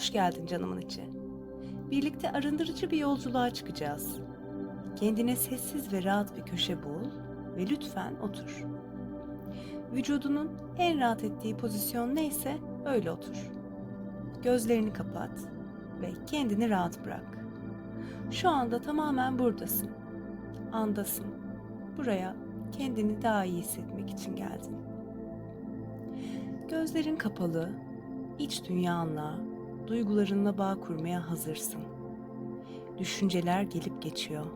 Hoş geldin canımın içi. Birlikte arındırıcı bir yolculuğa çıkacağız. Kendine sessiz ve rahat bir köşe bul ve lütfen otur. Vücudunun en rahat ettiği pozisyon neyse öyle otur. Gözlerini kapat ve kendini rahat bırak. Şu anda tamamen buradasın. Andasın. Buraya kendini daha iyi hissetmek için geldin. Gözlerin kapalı, iç dünyanla, duygularınla bağ kurmaya hazırsın. Düşünceler gelip geçiyor.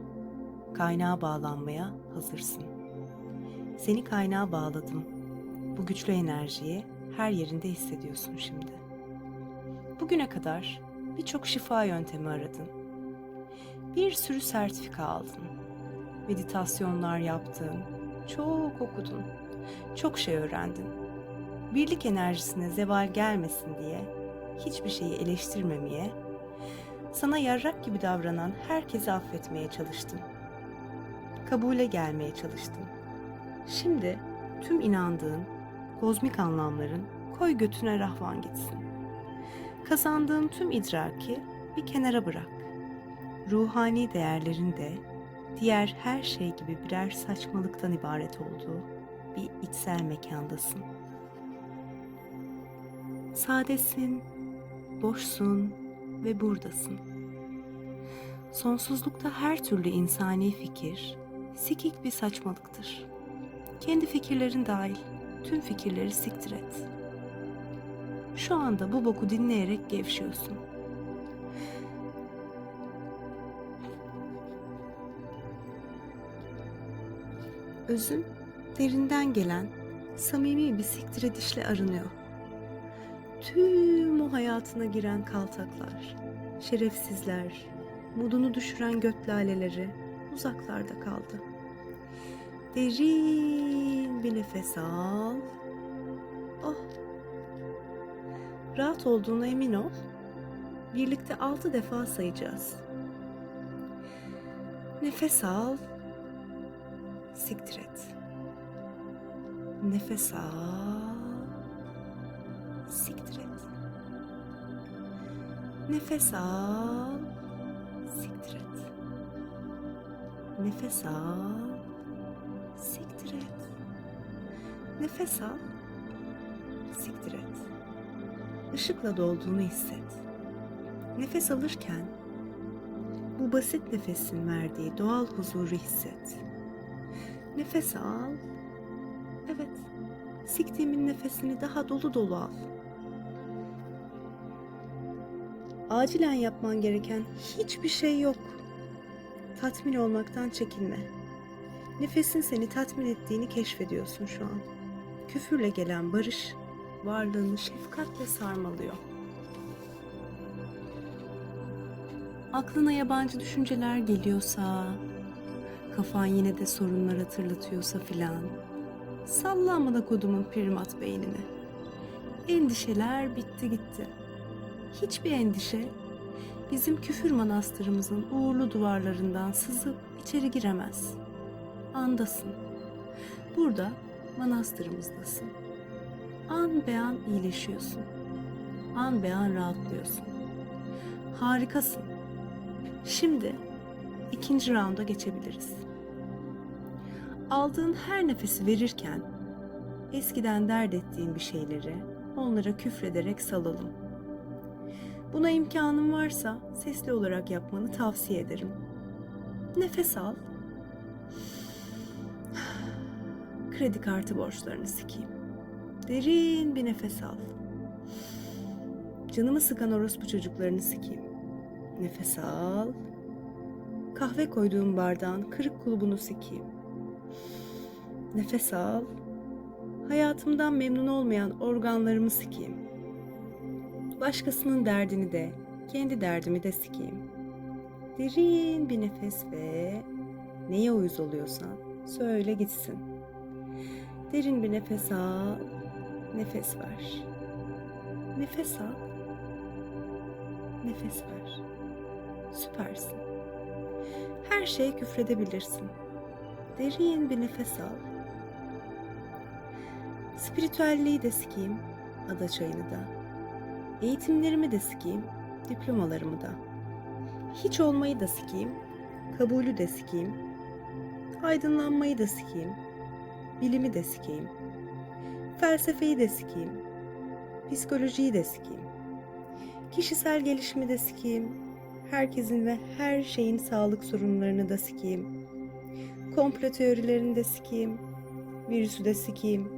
Kaynağa bağlanmaya hazırsın. Seni kaynağa bağladım. Bu güçlü enerjiyi her yerinde hissediyorsun şimdi. Bugüne kadar birçok şifa yöntemi aradın. Bir sürü sertifika aldın. Meditasyonlar yaptın. Çok okudun. Çok şey öğrendin. Birlik enerjisine zeval gelmesin diye hiçbir şeyi eleştirmemeye, sana yarrak gibi davranan herkesi affetmeye çalıştın. Kabule gelmeye çalıştın. Şimdi tüm inandığın kozmik anlamların koy götüne rahvan gitsin. Kazandığın tüm idraki bir kenara bırak. Ruhani değerlerin de diğer her şey gibi birer saçmalıktan ibaret olduğu bir içsel mekandasın. Sadesin, boşsun ve buradasın. Sonsuzlukta her türlü insani fikir sikik bir saçmalıktır. Kendi fikirlerin dahil tüm fikirleri siktir et. Şu anda bu boku dinleyerek gevşiyorsun. Özün derinden gelen samimi bir siktir edişle arınıyor. Tüm o hayatına giren kaltaklar, şerefsizler, modunu düşüren göt laleleri uzaklarda kaldı. Derin bir nefes al. Oh. Rahat olduğuna emin ol. Birlikte altı defa sayacağız. Nefes al. Siktir et. Nefes al. Nefes al. Siktir et. Nefes al. Siktir et. Nefes al. Siktir et. Işıkla dolduğunu hisset. Nefes alırken bu basit nefesin verdiği doğal huzuru hisset. Nefes al. Evet. Siktiğimin nefesini daha dolu dolu al. Acilen yapman gereken hiçbir şey yok. Tatmin olmaktan çekinme. Nefesin seni tatmin ettiğini keşfediyorsun şu an. Küfürle gelen barış varlığını şefkatle sarmalıyor. Aklına yabancı düşünceler geliyorsa, kafan yine de sorunlar hatırlatıyorsa filan, salla amına kodumun primat beynini. Endişeler bitti gitti. Hiçbir endişe bizim küfür manastırımızın uğurlu duvarlarından sızıp içeri giremez. Andasın. Burada manastırımızdasın. An be an iyileşiyorsun. An be an rahatlıyorsun. Harikasın. Şimdi ikinci raunda geçebiliriz. Aldığın her nefesi verirken eskiden dert ettiğin bir şeyleri onlara küfrederek salalım. Buna imkanın varsa sesli olarak yapmanı tavsiye ederim. Nefes al. Kredi kartı borçlarını sikeyim. Derin bir nefes al. Canımı sıkan orospu çocuklarını sikeyim. Nefes al. Kahve koyduğum bardağın kırık kulubunu sikeyim. Nefes al. Hayatımdan memnun olmayan organlarımı sikeyim. Başkasının derdini de, kendi derdimi de sikeyim. Derin bir nefes ve neye uyuz oluyorsan söyle gitsin. Derin bir nefes al, nefes ver. Nefes al, nefes ver. Süpersin. Her şeye küfredebilirsin. Derin bir nefes al. Spiritüelliği de sikeyim, ada çayını da. Eğitimlerimi de sikeyim, diplomalarımı da. Hiç olmayı da sikeyim, kabulü de sikeyim. Aydınlanmayı da sikeyim, bilimi de sikeyim. Felsefeyi de sikeyim, psikolojiyi de sikeyim. Kişisel gelişimi de sikeyim, herkesin ve her şeyin sağlık sorunlarını da sikeyim. Komplo teorilerini de sikeyim, virüsü de sikeyim.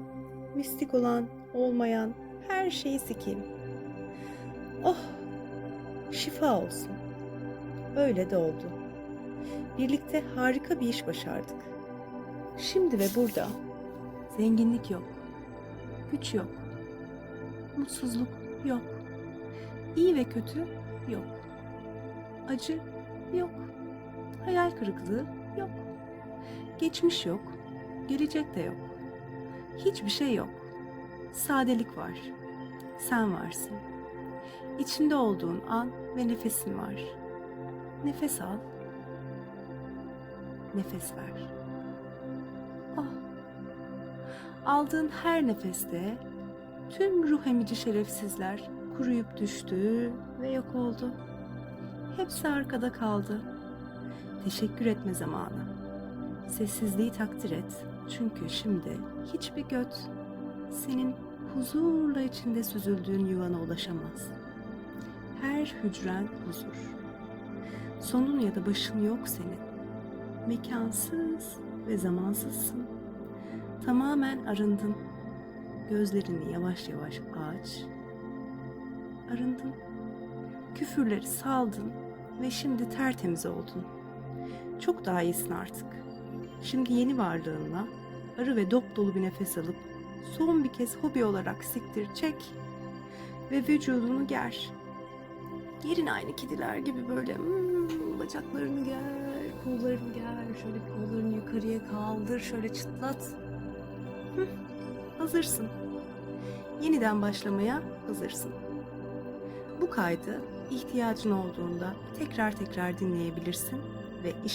Mistik olan, olmayan her şeyi sikeyim. Oh, şifa olsun. Öyle de oldu. Birlikte harika bir iş başardık. Şimdi ve burada zenginlik yok, güç yok, mutsuzluk yok, iyi ve kötü yok, acı yok, hayal kırıklığı yok, geçmiş yok, gelecek de yok, hiçbir şey yok. Sadelik var, sen varsın. İçinde olduğun an ve nefesin var. Nefes al, nefes ver. Ah. Aldığın her nefeste tüm ruh emici şerefsizler kuruyup düştü ve yok oldu. Hepsi arkada kaldı. Teşekkür etme zamanı. Sessizliği takdir et. Çünkü şimdi hiçbir göt senin huzurla içinde süzüldüğün yuvana ulaşamaz. Her hücren huzur. Sonun ya da başın yok senin. Mekansız ve zamansızsın. Tamamen arındın. Gözlerini yavaş yavaş aç. Arındın. Küfürleri saldın ve şimdi tertemiz oldun. Çok daha iyisin artık. Şimdi yeni varlığınla arı ve dop dolu bir nefes alıp son bir kez hobi olarak siktir çek ve vücudunu ger. Yerin aynı kediler gibi böyle hmm, bacaklarını ger, kollarını ger, şöyle kollarını yukarıya kaldır, şöyle çıtlat. Hazırsın. Yeniden başlamaya hazırsın. Bu kaydı ihtiyacın olduğunda tekrar tekrar dinleyebilirsin ve iş